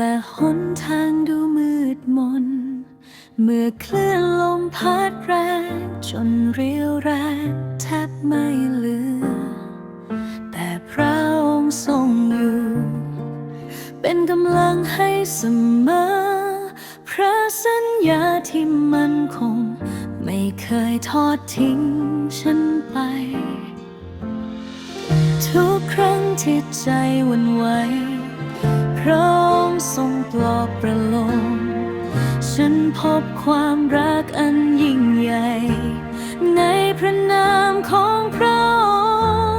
อใจอ่อนล้าและหนทางดูมืดมน เมื่อคลื่นลมพัดแรงจนเรียวแรงแทบไม่เหลือ แต่พระองค์ทรงอยู่ เป็นกำลังให้เสมอ พระสัญญาที่มันคง ไม่เคยทอดทิ้งฉันไป ทุกครั้งที่ใจวันไหวพราะ ทรงปลอบประโลม ฉันพบความรักอันยิ่งใหญ่ ในพระนามของพระอ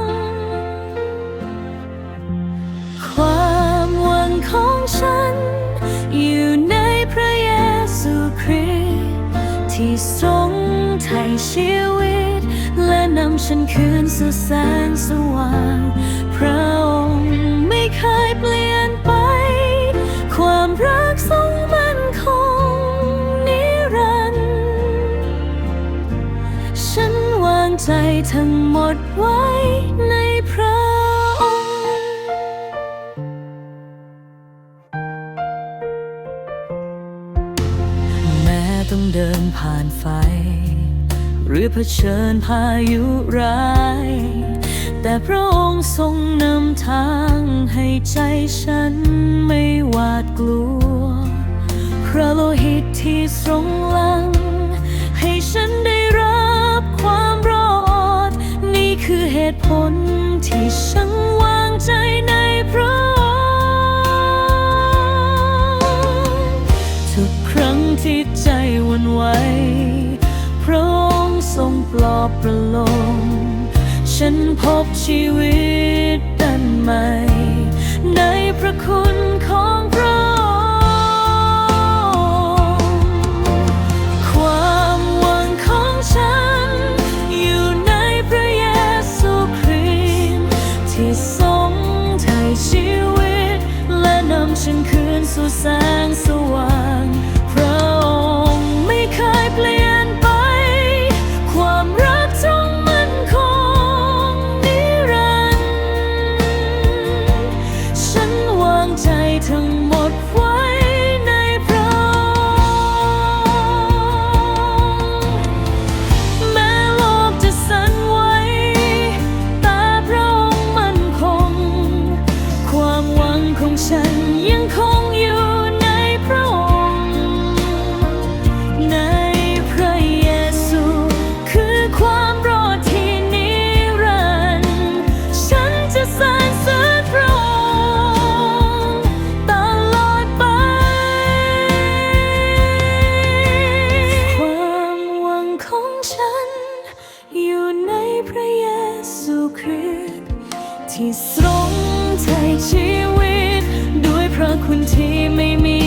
งค์ ความหวังของฉัน อยู่ในพระเยซูคริสต์ที่ทรงไถ่ชีวิต และนำฉันคืนสู่แสงสว่าง พระองค์ไม่เคยเปลี่ยน ความรักทรงมั่นคงนิรันดร์ฉันวางใจทั้งหมดไว้ในพระองค์แม้ต้องเดินผ่านไฟ หรือเผชิญพายุร้าย แต่พระองค์ทรงนำทางให้ใจฉันไม่หวาดกลัว พระโลหิตที่ทรงหลัง ให้ฉันได้รับความรอด นี่คือเหตุผลที่ฉันวางใจในพระองค์ทุกครั้งที่ใจวันไหวพระองค์ทรงปลอบประโลม ฉันพบชีวิตดันใหม่ ในพระคุณของพระองค์ความหวังของฉัน อยู่ในพระเยซูคริสต์ที่ทรงไถ่ชีวิต และนำฉันคืนสู่แสง ทั้งหมดไว้ในพระองค์แม้โลกจะสั่นไหวแต่พระองค์มั่นคง ความหวังของฉันยังคง พระเยซูคริสต์ที่ทรงไถ่ชีวิต ด้วยพระคุณที่ไม่มี